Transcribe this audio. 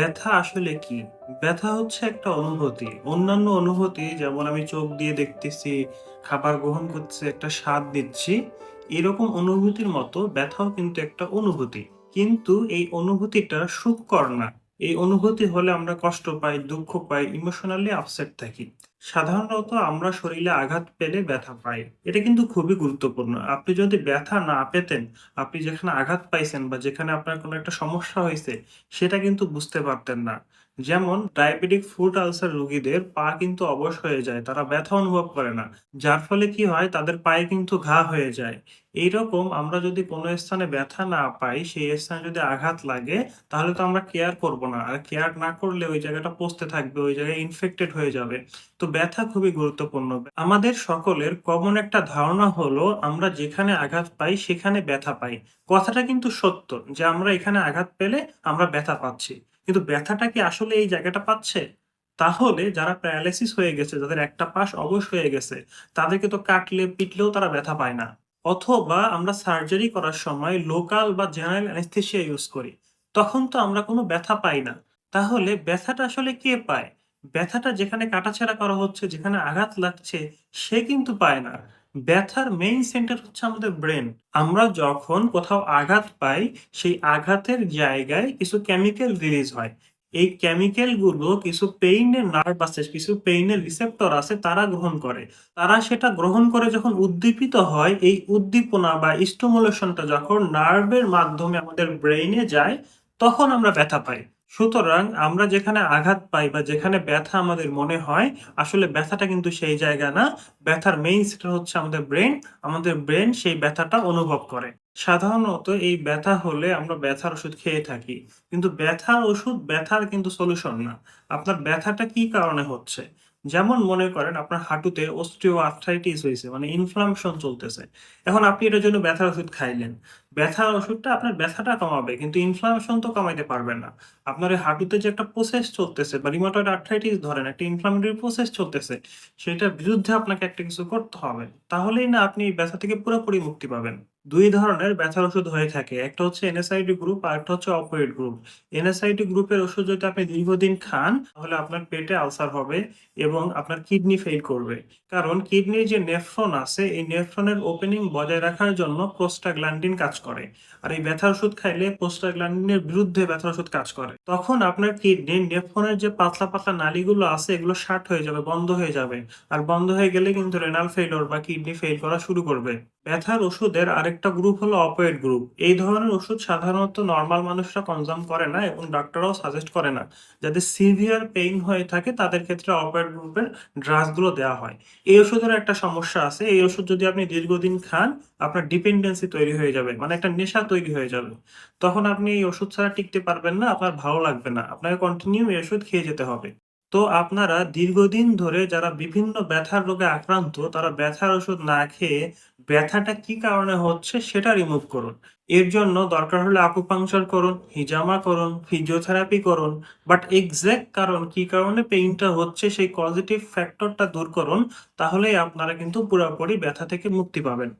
ব্যথা আসলে কি? ব্যথা হচ্ছে একটা অনুভূতি। অন্যান্য অনুভূতি যেমন আমি চোখ দিয়ে দেখতেছি, খাবার গ্রহণ করতেছি, একটা স্বাদ দিচ্ছি এরকম অনুভূতির মতো ব্যথাও কিন্তু একটা অনুভূতি। কিন্তু এই অনুভূতিটা সুখকর না। এই অনুভূতি হলে আমরা কষ্ট পাই, দুঃখ পাই, ইমোশনালি আপসেট থাকি। সাধারণত আমরা শরীরে আঘাত পেলে ব্যথা পাই। এটা কিন্তু খুবই গুরুত্বপূর্ণ। আপনি যদি ব্যথা না পেতেন, আপনি যেখানে আঘাত পাইছেন বা যেখানে আপনার কোনো একটা সমস্যা হইছে, সেটা কিন্তু বুঝতে পারতেন না। যেমন ডায়াবেটিক ফুট আলসার রোগীদের পা কিন্তু অবশ হয়ে যায়। তারা ব্যথা অনুভব করে না। যার ফলে কি হয়? তাদের পায়ে কিন্তু ঘা হয়ে যায়। এইরকম আমরা যদি কোনো স্থানে ব্যথা না পাই, সেই স্থানে যদি আঘাত লাগে, তাহলে তো আমরা কেয়ার করব না। আর কেয়ার না করলে ওই জায়গাটা পচতে থাকবে, ওই জায়গায় ইনফেক্টেড হয়ে যাবে। তো ব্যথা খুবই গুরুত্বপূর্ণ। আমাদের সকলের কমন একটা ধারণা হলো আমরা যেখানে আঘাত পাই সেখানে ব্যথা পাই। কথাটা কিন্তু সত্য যে আমরা এখানে আঘাত পেলে আমরা ব্যথা পাচ্ছি। কিন্তু ব্যথাটা কি আসলে এই জায়গাটা পাচ্ছে? তাহলে যারা প্যারালাইসিস হয়ে গেছে, যাদের একটা পাশ অবশ হয়ে গেছে, তাদেরকে তো কাটলে, পিটলেও তারা ব্যথা পায় না। অথবা আমরা সার্জারি করার সময় লোকাল বা জেনারেল অ্যানেসথেসিয়া ইউজ করি। তখন তো আমরা কোনো ব্যথা পাই না। তাহলে ব্যথাটা আসলে কে পায়? ব্যথাটা যেখানে কাটাছেঁড়া করা হচ্ছে, যেখানে আঘাত লাগছে, সে কিন্তু পায় না। ব্যথার মেইন সেন্টার হচ্ছে আমাদের ব্রেন। আমরা যখন কোথাও আঘাত পাই, সেই আঘাতের জায়গায় কিছু কেমিক্যাল রিলিজ হয়। এই কেমিক্যালগুলো কিছু পেইনের নার্ভ আছে, কিছু পেইনের রিসেপ্টর আছে তারা গ্রহণ করে। তারা সেটা গ্রহণ করে যখন উদ্দীপিত হয়, এই উদ্দীপনা বা স্টিমুলেশনটা যখন নার্ভের মাধ্যমে আমাদের ব্রেইনে যায়, তখন আমরা ব্যথা পাই। সুতরাং আমরা যেখানে আঘাত পাই বা যেখানে ব্যথা আমাদের মনে হয়, আসলে ব্যথাটা কিন্তু সেই জায়গা না। ব্যথার মেইন সেটা হচ্ছে আমাদের ব্রেন। আমাদের ব্রেন সেই ব্যথাটা অনুভব করে। সাধারণত এই ব্যথা হলে আমরা ব্যথার ওষুধ খেয়ে থাকি। কিন্তু ব্যথার ওষুধ ব্যথার কিন্তু সলিউশন না। আপনার ব্যথাটা কি কারণে হচ্ছে? যেমন মনে করেন আপনার হাঁটুতে অস্টিওআর্থ্রাইটিস হয়েছে মানে ইনফ্লামেশন চলতেছে। এখন আপনি এটার জন্য ব্যথার ওষুধ খাইলেন। ব্যথার ওষুধটা আপনার ব্যথাটা কমাবে কিন্তু ইনফ্লামেশন তো কমাইতে পারবে না। আপনার এই হাঁটুতে যে একটা প্রসেস চলতেছে বা রিউমাটয়েড আর্থ্রাইটিস ধরেন একটা ইনফ্লামেটরি প্রসেস চলতেছে, সেটার বিরুদ্ধে আপনাকে একটা কিছু করতে হবে। তাহলেই না আপনি এই ব্যথা থেকে পুরোপুরি মুক্তি পাবেন। ২ ধরনের ব্যথার ওষুধ হয়ে থাকে। একটা হচ্ছে NSAID গ্রুপ আর একটা হচ্ছে অপিওয়েড গ্রুপ। NSAID গ্রুপের ওষুধ যদি আপনি দীর্ঘদিন খান, তাহলে আপনার পেটে আলসার হবে এবং আপনার কিডনি ফেল করবে। কারণ কিডনির যে নেফ্রন আছে, এই নেফ্রনের ওপেনিং বজায় রাখার জন্য প্রোস্টাগ্ল্যান্ডিন কাজ করে। আর এই ব্যথার ওষুধ খাইলে প্রোস্টাগ্ল্যান্ডিনের বিরুদ্ধে ব্যথার ওষুধ কাজ করে। তখন আপনার কিডনি নেফ্রনের যে পাতলা, পাতলা নালিগুলো আছে এগুলো শার্ট হয়ে যাবে, বন্ধ হয়ে যাবে। আর বন্ধ হয়ে গেলে কিন্তু রেনাল ফেইলিউর বা কিডনি ফেল করা শুরু করবে। ব্যথার ওষুধের আরেকটা গ্রুপ হলো অপিওয়েড গ্রুপ। এই ধরনের ওষুধ সাধারণত নর্মাল মানুষরা কনজাম করে না এবং ডাক্তাররাও সাজেস্ট করে না। যাদের সিভিয়ার পেইন হয়ে থাকে তাদের ক্ষেত্রে অপিওয়েড গ্রুপের ড্রাগসগুলো দেওয়া হয়। এই ওষুধের একটা সমস্যা আছে। এই ওষুধ যদি আপনি দীর্ঘদিন খান, আপনার ডিপেন্ডেন্সি তৈরি হয়ে যাবে। মানে একটা নেশা তৈরি হয়ে যাবে। তখন আপনি এই ওষুধ ছাড়া টিকতে পারবেন না, আপনার ভালো লাগবে না। আপনাকে কন্টিনিউ এই ওষুধ খেয়ে যেতে হবে। তো আপনারা দীর্ঘদিন ধরে যারা বিভিন্ন ব্যথার রোগে আক্রান্ত, তারা ব্যথার ওষুধ না খেয়ে ব্যথাটা কি কারণে হচ্ছে সেটা রিমুভ করুন। এর জন্য দরকার হলে আকুপাংচার করুন, হিজামা করুন, ফিজিওথেরাপি করুন। বাট এক্স্যাক্ট কারণ কি কারণে পেইনটা হচ্ছে সেই কজেটিভ ফ্যাক্টরটা দূর করুন। তাহলেই আপনারা কিন্তু পুরোপুরি ব্যথা থেকে মুক্তি পাবেন।